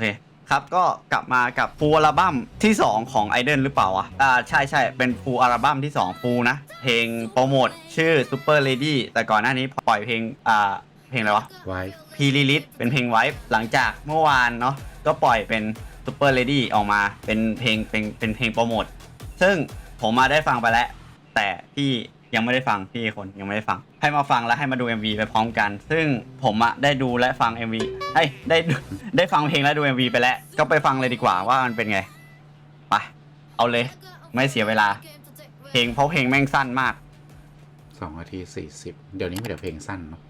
เคครับก็กลับมากับฟูลอัลบั้มที่ 2 ของไอเดนหรือเปล่าอะอ่าใช่ใช่เป็นฟูลอัลบั้มที่ 2 ฟูลนะ เพลงโปรโมทชื่อ Super Lady แต่ก่อนหน้านี้ปล่อยเพลงอ่าเพลงอะไรวะไว้พีลิลิตเป็นเพลงไว้หลังจากเมื่อวานเนาะก็ปล่อยเป็น Super Lady ออกมาเป็นเพลงเป็นเป็นเพลงโปรโมท ซึ่งผมมาได้ฟังไปแล้ว แต่พี่ ยังไม่ได้ฟังพี่คนยังไม่ได้ฟัง ให้มาฟังแล้วให้มาดู MV ไปพร้อมกัน ซึ่งผมอะได้ดูและฟัง MV ไอ้ยได้ดูได้ฟังเพลงและดู MV ไปแล้ว ก็ไปฟังเลยดีกว่าว่ามันเป็นไงไปเอาเลย ไม่เสียเวลา เพลงเพราะเพลงแม่งสั้นมาก สองนาทีสี่สิบเดี๋ยวนี้มีแต่เพลงสั้นเนาะ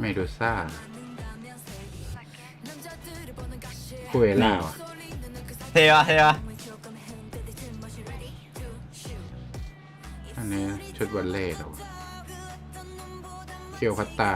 เมดูซ่าคุยล่าว่ะเท่ปะเท่ปะอันนี้ชุดวันเล่เหรอวะเคียวคัตตา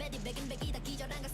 베디 백인 백이다 기절한 가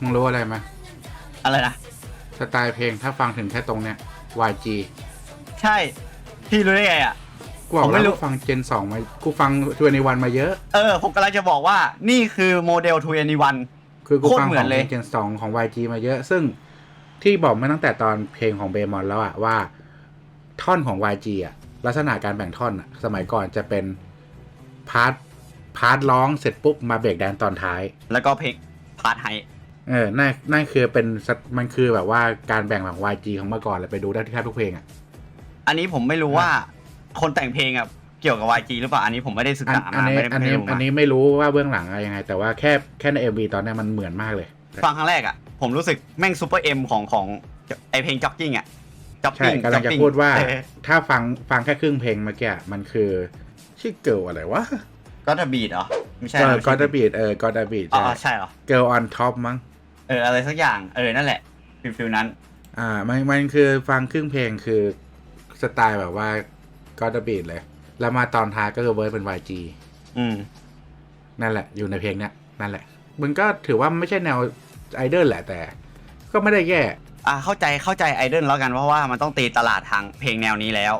มึงรู้อะไรไหมอะไรนะสไตล์เพลงถ้าฟังถึงแค่ตรงเนี้ย YG ใช่ พี่รู้ได้ไงอะ กูบอกผมไม่แล้วรู้กูฟังเจนสองมากูฟังทวนในวันมาเยอะ เออผมกำลังจะบอกว่านี่คือโมเดล2 n 1คือกูโคตรฟังเหมืขออนงเลย เจนสองของ YG มาเยอะ ซึ่งที่บอกมาตั้งแต่ตอนเพลงของเบมอนแล้วอะว่า ท่อนของ YG อะลักษณะการแบ่งท่อนอะสมัยก่อนจะเป็นพาร์ทพาร์ทร้องเสร็จปุ๊บมาเบรกแดนตอนท้าย แล้วก็เพลงพาร์ทไฮ เออนั่นนั่นคือเป็นสมันคือแบบว่าการแบ่งของ YG ของเมื่อก่อนเลยไปดูได้ที่แทบทุกเพลงอะอันนี้ผมไม่รู้ว่าคนแต่งเพลงอะเกี่ยวกับ YG หรือเปล่า อันนี้ผมไม่ได้ศึกอันษาอันมานี้ไม่ได้อันไม่นี้ได้รู้อันมานี้ไม่รู้ว่าเบื้องหลังอะไรยังไง แต่ว่าแค่แค่ใน MV ตอนเนี้ยมันเหมือนมากเลย ฟังครั้งแรกอะ ผมรู้สึกแม่งซูเปอร์เอ็มของของไอเพลงจ็อกกิ้งอะจ็อกใช่กิ้งกำลังจะพูดว่า ถ้าฟังฟังแค่ครึ่งเพลงเมื่อกี้มันคือชื่อเกิลอะไรวะก็จะบีดเหรอไม่ใช่ก็นะก็จะบีดเออก็จะบีดอ๋อใช่เหรอเกิลออนท็อปมั้ง เอออะไรสักอย่างเออนั่นแหละฟิลฟิลนั้น อ่ามันมันคือฟังครึ่งเพลงคือสไตล์แบบว่าก็จะบีดเลย แล้วมาตอนท้ายก็คือเวิร์สเป็น YG อืม นั่นแหละ อยู่ในเพลงเนี้ยนั่นแหละ มันก็ถือว่าไม่ใช่แนวไอดอลแหละแต่ ก็ไม่ได้แย่ อ่าเข้าใจเข้าใจไอดอลแล้วกันเพราะว่ามันต้องตีตลาดทางเพลงแนวนี้แล้ว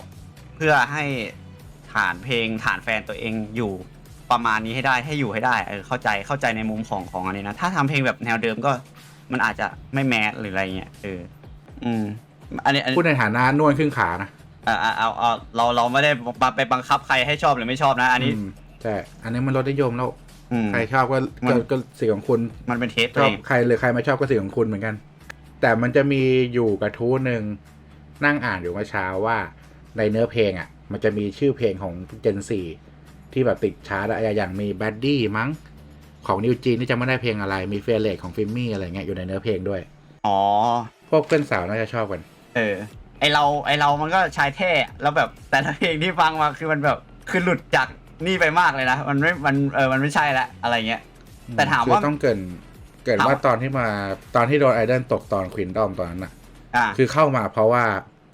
เพื่อให้ฐานเพลงฐานแฟนตัวเองอยู่ ประมาณนี้ให้ได้ให้อยู่ให้ได้เออเข้าใจเข้าใจในมุมของของอันนี้นะถ้าทำเพลงแบบแนวเดิมก็ มันอาจจะไม่แมสหรืออะไรเงี้ยเอออืมอันนี้อันนี้ พูดในฐานะนวลครึ่งขานะอ่าเอาเอาเอาเราเราไม่ได้ไปบังคับใครให้ชอบหรือไม่ชอบนะ อันนี้อืมใช่ อันนี้มันลดนิยมแล้ว อืม ใครชอบก็มัน ก็ก็สิ่งของคุณ มันเป็นเทสชตัวอบเองใครหรือใครไม่ชอบก็สิ่งของคุณเหมือนกัน แต่มันจะมีอยู่กระทู้หนึ่งนั่งอ่านอยู่เมื่อเช้าว่า ในเนื้อเพลงอะ มันจะมีชื่อเพลงของเจนสี่ ที่แบบติดชาร์ตอะอย่างมีแบดดี้มั้ง ของนิวจีนที่จะไม่ได้เพลงอะไร มีเฟรเลกของฟิมมี่อะไรเงี้ยอยู่ในเนื้อเพลงด้วย อ๋อ พวกเพื่อนสาวน่าจะชอบกัน เออ ไอเราไอเรามันก็ชายเท่แล้วแบบแต่ละเพลงที่ฟังมาคือมันแบบคือหลุดจากนี่ไปมากเลยนะ มันไม่ มันเออ มันไม่ใช่ละอะไรเงี้ย แต่ถามว่าคือต้องเกรินเกรินถามว่าตอนที่มาตอนที่โดนไอเดนตกตอนควินดอมตอนนั้นน่ะอ่าคือเข้ามาเพราะว่า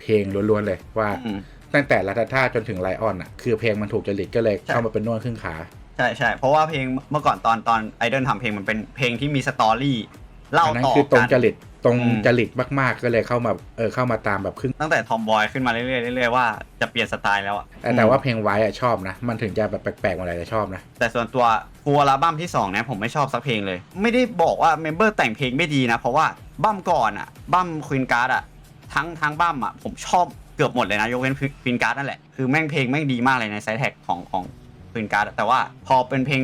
เพลงล้วนๆเลยว่าอืม ตั้งแต่ลัตท่าจนถึงไลออนอะคือเพลงมันถูกจริตก็เลยใช่เข้ามาเป็นนวดครึ่งขาใช่ใช่เพราะว่าเพลงเมื่อก่อนตอนตอนไอดอลทำเพลงมันเป็นเพลงที่มีสตอรี่เล่าอันนั้นต่อคือตรงกันจริตตรงอืมจริตมากๆก็เลยเข้ามาเออเข้ามาตามแบบครึ่งตั้งแต่ทอมบอยขึ้นมาเรื่อยๆเรื่อยๆว่าจะเปลี่ยนสไตล์แล้วอะแต่แต่ว่าเพลงไว้อะชอบนะ มันถึงจะแบบแปลกๆมาหลายจะชอบนะ แต่ส่วนตัวฟูอัลบั้มที่2เนี่ยผมไม่ชอบสักเพลงเลย ไม่ได้บอกว่าเมมเบอร์แต่งเพลงไม่ดีนะ เพราะว่าบั้มก่อนอะบั้มควีนการ์ดอะทั้งทั้งบั้มอะผมชอบเกือบหมดเลยนะ ยกเว้นควีนการ์ดนั่นแหละ คือแม่งเพลงแม่งดีมากเลยในไซแท็กของของควีนการ์ดแต่ว่าพอเป็นเพลง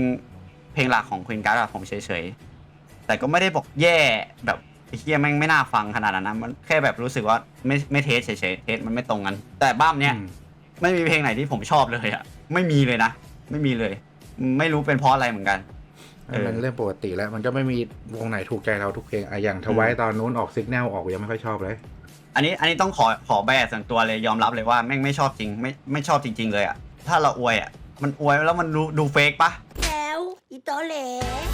เพลงหลักของควีนการ์ดอะผมเฉยๆ แต่ก็ไม่ได้บอกแย่แบบไอ้เฮียแม่งไม่น่าฟังขนาดนั้นนะมันแค่แบบรู้สึกว่าไม่ไม่เทสเฉยๆเทสมันไม่ตรงกัน แต่บั้มเนี้ยอืมไม่มีเพลงไหนที่ผมชอบเลยอะไม่มีเลยนะ ไม่มีเลย ไม่รู้เป็นเพราะอะไรเหมือนกันเออมันเรื่องปกติแล้ว มันก็ไม่มีวงไหนถูกใจเราทุกเพลงอะอย่างทวายตอนนู้นออกซิกแนลออกยังไม่ค่อยชอบเลย อันนี้อันนี้ต้องขอขอแบส่วนตัวเลยยอมรับเลยว่าแม่งไม่ชอบจริงไม่ไม่ชอบจริง ๆ เลยอะถ้าเราอวยอะมันอวยแล้วมันดูดูเฟกปะแล้วอีโตเหล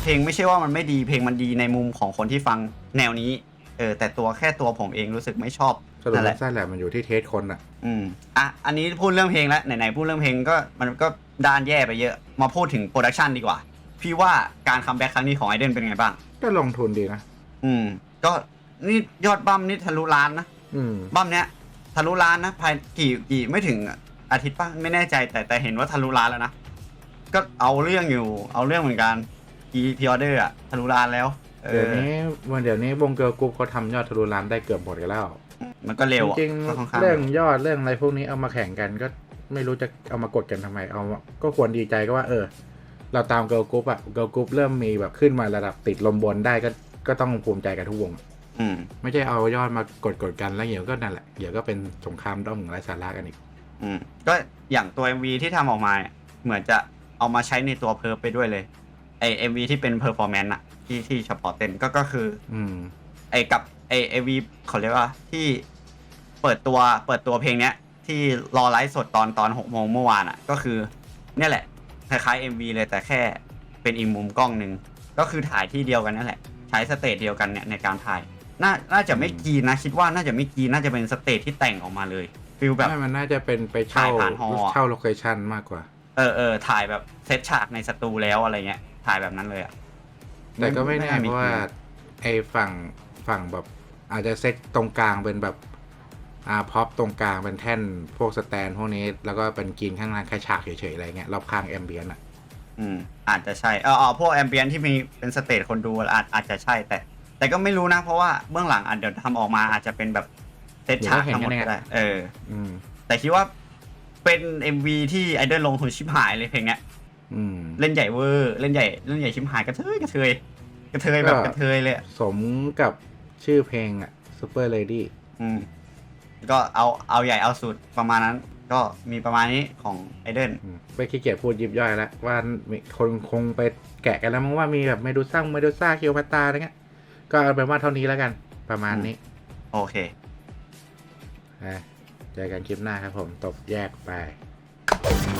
เพลงไม่ใช่ว่ามันไม่ดีเพลงมันดีในมุมของคนที่ฟังแนวนี้เออแต่ตัวแค่ตัวผมเองรู้สึกไม่ชอบสรุปนั่นแหละ สั้นๆแหละมันอยู่ที่เทสคนอะ อืมอะอันนี้พูดเรื่องเพลงแล้ว ไหนๆพูดเรื่องเพลงก็มันก็ด้านแย่ไปเยอะ มาพูดถึงโปรดักชันดีกว่า พี่ว่าการคัมแบ็กครั้งนี้ของไอเดนเป็นไงบ้าง ก็ลงทุนดีนะ อืม ก็นี่ยอดบัมนี่ทะลุล้านนะ อืม บัมเนี้ยทะลุล้านนะภายกี่กี่ไม่ถึงอาทิตย์ป่ะไม่แน่ใจแต่แต่เห็นว่าทะลุล้านแล้วนะก็เอาเรื่องอยู่ เอาเรื่องเหมือนกันกีพีออเดอร์อะทะลุล้านแล้ว เอเดี๋ยวอนี้วันเดี๋ยวนี้วงเกิร์ลกรุ๊ปเขาทำยอดทะลุล้านได้เกือบหมดกันแล้วมันก็เร็วอะจริงก็ค่อนข้าๆงเรื่องยอดเรื่องอะไรพวกนี้เอามาแข่งกันก็ไม่รู้จะเอามากดกันทำไมเอามาก็ควรดีใจก็ว่า เออ เราตามเกิร์ลกรุ๊ปอะเกิร์ลกรุ๊ปเริ่มมีแบบขึ้นมาระดับติดลมบนได้ก็ก็ต้องภูมิใจกันทุกวงอืม ไม่ใช่เอายอดมากดกดๆกันแล้วเดี๋ยวก็นั่นแหละเดี๋ยวก็เป็นสงครามด้อมไร้สาระกันอีก อืมก็อย่างตัว MV ที่ทำออกมาเนี่ยเหมือนจะเอามาใช้ในตัวเพิร์ฟไปด้วยเลย ไอเอ็มวีที่เป็นเพอร์ฟอร์แมนซ์อะที่ที่เฉพาะเต้นก็ก็คือ อืม ไอกับไอเอวีเขาเรียกว่าที่เปิดตัวเปิดตัวเพลงเนี้ย ที่รอไลฟ์สดตอนตอนหกโมงเมื่อวานอะ่ะ ก็คือ เนี่ยแหละ คล้ายๆ MV เลยแต่แค่เป็นอีกมุมกล้องหนึ่ง ก็คือถ่ายที่เดียวกันนั่นแหละ ใช้สเตจเดียวกันเนี่ยในการถ่าย น่าน่าจะไม่กรีนนะ คิดว่าน่าจะไม่กรีนน่าจะเป็นสเตจที่แต่งออกมาเลยฟิลแบบไม่มันน่าจะเป็นไปเช่าถ่ายผ่านฮอลล์อะเช่าโลเคชันมากกว่า เออเออถ่ายแบบเซตฉากในสตูแล้วอะไรเงี้ย ถ่ายแบบนั้นเลยอะแต่ก็ไม่แน่น่เพราะว่าไอ้ฝั่งฝั่งแบบอาจจะเซตตรงกลางเป็นแบบอ่าพ็อปตรงกลางเป็นแท่นพวกสแตนพวกนี้ แล้วก็เป็นกรีนข้างล่างแค่ฉากเฉยๆอะไรเงี้ยรอบข้างแอมเบียนอะอืมอาจจะใช่เออเออพวกแอมเบียนที่มีเป็นสเตจคนดูอาจอาจจะใช่แต่ แต่ก็ไม่รู้นะ เพราะว่าเบื้องหลังอาจเดี๋ยวทำออกมาอาจจะเป็นแบบเซตฉากทั้งหมดก็ได้เออ อืม แต่คิดว่าเป็น MV ที่ไอเดนลงทุนชิบหายเลยเพลงเนี้ยอืม เล่นใหญ่เวอร์เล่นใหญ่เล่นใหญ่ชิบหายกระเทยกระเทยกระเทยแบบก็กระเทยเลยอะสมกับชื่อเพลงอะ Super Lady อืม ก็เอาเอาใหญ่เอาสุดประมาณนั้น ก็มีประมาณนี้ของไอเดน อืมไม่ขี้เกียจพูดยิบย่อยแล้วว่ามีคนคงไปแกะกันแล้วมั้งว่ามีแบบเมดูซ่าเมดูซ่าคิวพัตตาอะไรเงี้ย ก็เอาเป็นว่าเท่านี้แล้วกัน ประมาณนี้ โอเคอะเจอกันคลิปหน้าครับผม ตบแยกไป「